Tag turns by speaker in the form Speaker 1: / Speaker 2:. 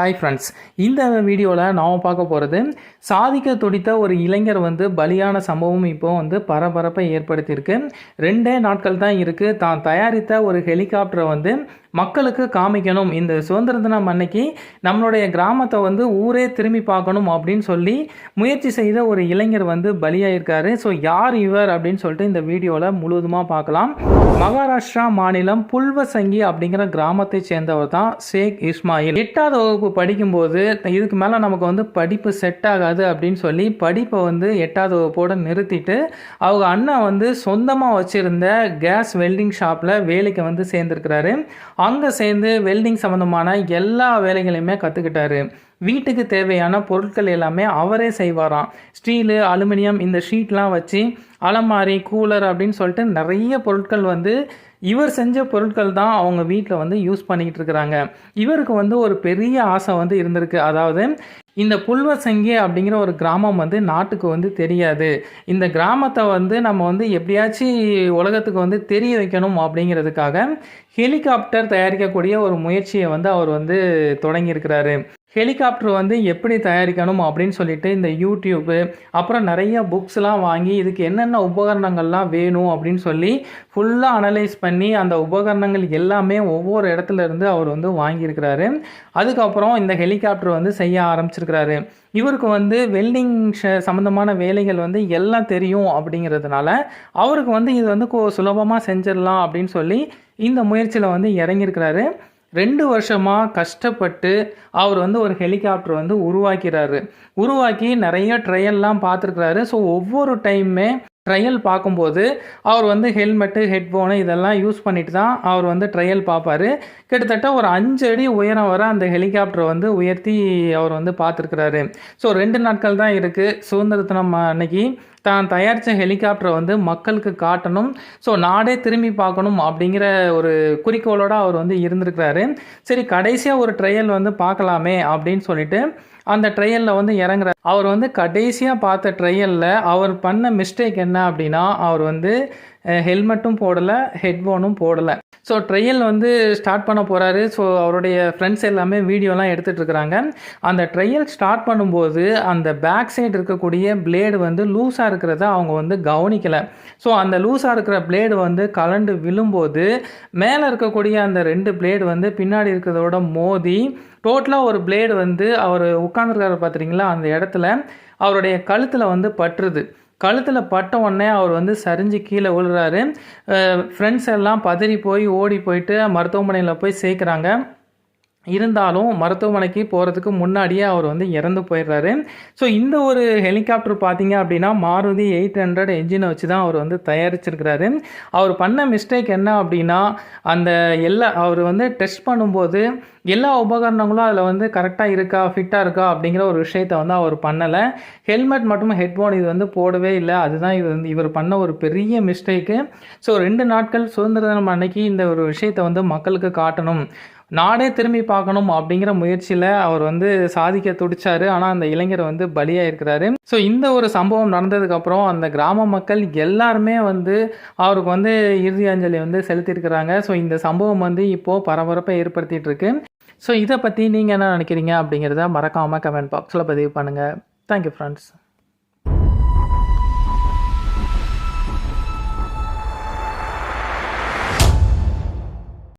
Speaker 1: Hi friends இந்த வீடியோவில் நாம் பார்க்க போகிறது சாதிக்க துடித்த ஒரு இளைஞர் வந்து பலியான சம்பவம் இப்போ வந்து பரபரப்பை ஏற்படுத்தியிருக்கு. ரெண்டே நாட்கள் தான் இருக்குது தான் தயாரித்த ஒரு ஹெலிகாப்டரை வந்து மக்களுக்கு காமிக்கணும். இந்த சுதந்திர தினம் அன்னைக்கு நம்மளுடைய கிராமத்தை வந்து ஊரே திரும்பி பார்க்கணும் அப்படின்னு சொல்லி முயற்சி செய்த ஒரு இளைஞர் வந்து பலியாயிருக்காரு. ஸோ யார் இவர் அப்படின்னு சொல்லிட்டு இந்த வீடியோவில் முழுவதுமாக பார்க்கலாம். மகாராஷ்டிரா மாநிலம் புல்வசங்கி அப்படிங்கிற கிராமத்தை சேர்ந்தவர் தான் ஷேக் இஸ்மாயில். எட்டாவது வகுப்பு படிக்கும்போது இதுக்கு மேலே நமக்கு வந்து படிப்பு செட் ஆகாது அப்படின்னு சொல்லி படிப்பை வந்து எட்டாவது வகுப்போட நிறுத்திட்டு அவங்க அண்ணன் வந்து சொந்தமாக வச்சுருந்த கேஸ் வெல்டிங் ஷாப்பில் வேலைக்கு வந்து சேர்ந்துருக்கிறாரு. அங்கே சேர்ந்து வெல்டிங் சம்மந்தமான எல்லா வேலைகளையுமே கற்றுக்கிட்டாரு வீட்டுக்கு தேவையான பொருட்கள் எல்லாமே அவரே செய்வாராம். ஸ்டீலு அலுமினியம் இந்த ஷீட்லாம் வச்சு அலமாரி கூலர் அப்படின்னு சொல்லிட்டு நிறைய பொருட்கள் வந்து இவர் செஞ்ச பொருட்கள் தான் அவங்க வீட்டில் வந்து யூஸ் பண்ணிக்கிட்டு இருக்கிறாங்க. இவருக்கு வந்து ஒரு பெரிய ஆசை வந்து இருந்திருக்கு. அதாவது இந்த புல்வசங்கி அப்படிங்கிற ஒரு கிராமம் வந்து நாட்டுக்கு வந்து தெரியாது. இந்த கிராமத்தை வந்து நம்ம வந்து எப்படியாச்சும் உலகத்துக்கு வந்து தெரிய வைக்கணும் அப்படிங்கிறதுக்காக ஹெலிகாப்டர் தயாரிக்கக்கூடிய ஒரு முயற்சியை வந்து அவர் வந்து தொடங்கியிருக்கிறாரு. ஹெலிகாப்டர் வந்து எப்படி தயாரிக்கணும் அப்படின்னு சொல்லிட்டு இந்த யூடியூப்பு அப்புறம் நிறைய புக்ஸ்லாம் வாங்கி இதுக்கு என்னென்ன உபகரணங்கள்லாம் வேணும் அப்படின்னு சொல்லி ஃபுல்லாக அனலைஸ் பண்ணி அந்த உபகரணங்கள் எல்லாமே ஒவ்வொரு இடத்துல இருந்து அவர் வந்து வாங்கியிருக்கிறாரு. அதுக்கப்புறம் இந்த ஹெலிகாப்டர் வந்து செய்ய ஆரம்பிச்சிருக்கிறாரு. இவருக்கு வந்து வெல்டிங் சம்மந்தமான வேலைகள் வந்து எல்லாம் தெரியும் அப்படிங்கிறதுனால அவருக்கு வந்து இது வந்து சுலபமாக செஞ்சிடலாம் அப்படின்னு சொல்லி இந்த முயற்சியில் வந்து இறங்கியிருக்கிறாரு. ரெண்டு வருஷமாக கஷ்டப்பட்டு அவர் வந்து ஒரு ஹெலிகாப்டர் வந்து உருவாக்கிறாரு. உருவாக்கி நிறைய ட்ரையல்லாம் பார்த்துருக்குறாரு. ஸோ ஒவ்வொரு டைமுமே ட்ரையல் பார்க்கும்போது அவர் வந்து ஹெல்மெட்டு ஹெட்ஃபோனு இதெல்லாம் யூஸ் பண்ணிட்டு தான் அவர் வந்து ட்ரையல் பார்ப்பார். கிட்டத்தட்ட ஒரு அஞ்சு அடி உயரம் வர அந்த ஹெலிகாப்டரை வந்து உயர்த்தி அவர் வந்து பார்த்துருக்குறாரு. ஸோ ரெண்டு நாட்கள் தான் இருக்குது சுதந்திர தினம் அன்னைக்கு தான் தயாரித்த ஹெலிகாப்டரை வந்து மக்களுக்கு காட்டணும். ஸோ நாடே திரும்பி பார்க்கணும் அப்படிங்கிற ஒரு குறிக்கோளோடு அவர் வந்து இருந்திருக்கிறாரு. சரி கடைசியாக ஒரு ட்ரையல் வந்து பார்க்கலாமே அப்படின்னு சொல்லிட்டு அந்த ட்ரையலில் வந்து இறங்குற அவர் வந்து கடைசியாக பார்த்த ட்ரையலில் அவர் பண்ண மிஸ்டேக் என்ன அப்படின்னா அவர் வந்து ஹெல்மெட்டும் போடலை ஹெட்ஃபோனும் போடலை. ஸோ ட்ரையல் வந்து ஸ்டார்ட் பண்ண போகிறாரு ஸோ அவருடைய ஃப்ரெண்ட்ஸ் எல்லாமே வீடியோலாம் எடுத்துகிட்டு இருக்கிறாங்க. அந்த ட்ரையல் ஸ்டார்ட் பண்ணும்போது அந்த பேக் சைடு இருக்கக்கூடிய பிளேடு வந்து லூஸாக இருக்கிறத அவங்க வந்து கவனிக்கலை. ஸோ அந்த லூஸாக இருக்கிற பிளேடு வந்து கலண்டு விழும்போது மேலே இருக்கக்கூடிய அந்த ரெண்டு பிளேடு வந்து பின்னாடி இருக்கிறதோட மோதி டோட்டலாக ஒரு பிளேடு வந்து அவர் உட்காந்துருக்காரு பார்த்துறீங்களா அந்த இடத்துல அவருடைய கழுத்தில் வந்து பற்றுது கழுத்தில் பட்ட உடனே அவர் வந்து சரிஞ்சு கீழே விழுறாரு. ஃப்ரெண்ட்ஸ் எல்லாம் பதறி போய் ஓடி போயிட்டு மருத்துவமனையில் போய் சேர்க்குறாங்க. இருந்தாலும் மருத்துவமனைக்கு போகிறதுக்கு முன்னாடியே அவர் வந்து இறந்து போயிடுறாரு. ஸோ இந்த ஒரு ஹெலிகாப்டர் பார்த்தீங்க அப்படின்னா மாருதி எயிட் ஹண்ட்ரட் என்ஜினை வச்சு தான் அவர் வந்து தயாரிச்சிருக்கிறாரு. அவர் பண்ண மிஸ்டேக் என்ன அப்படின்னா அந்த எல்லா அவர் வந்து டெஸ்ட் பண்ணும்போது எல்லா உபகரணங்களும் அதில் வந்து கரெக்டாக இருக்கா ஃபிட்டாக இருக்கா அப்படிங்கிற ஒரு விஷயத்த வந்து அவர் பண்ணலை. ஹெல்மெட் மட்டும் ஹெட்ஃபோன் இது வந்து போடவே இல்லை. அதுதான் இது வந்து இவர் பண்ண ஒரு பெரிய மிஸ்டேக்கு ஸோ ரெண்டு நாட்கள் சுதந்திர தினம் அன்னைக்கு இந்த ஒரு விஷயத்தை வந்து மக்களுக்கு காட்டணும். நாடே திரும்பி பார்க்கணும் அப்படிங்கிற முயற்சியில் அவர் வந்து சாதிக்க துடிச்சாரு. ஆனால் அந்த இளைஞர் வந்து பலியாயிருக்கிறாரு. ஸோ இந்த ஒரு சம்பவம் நடந்ததுக்கப்புறம் அந்த கிராம மக்கள் எல்லாருமே வந்து அவருக்கு வந்து இறுதி அஞ்சலி வந்து செலுத்தியிருக்கிறாங்க. ஸோ இந்த சம்பவம் வந்து இப்போது பரபரப்பை ஏற்படுத்திகிட்டு இருக்கு ஸோ இதை பற்றி நீங்கள் என்ன நினைக்கிறீங்க அப்படிங்கிறத மறக்காமல் கமெண்ட் பாக்ஸில் பதிவு பண்ணுங்கள் தேங்க்யூ ஃப்ரெண்ட்ஸ்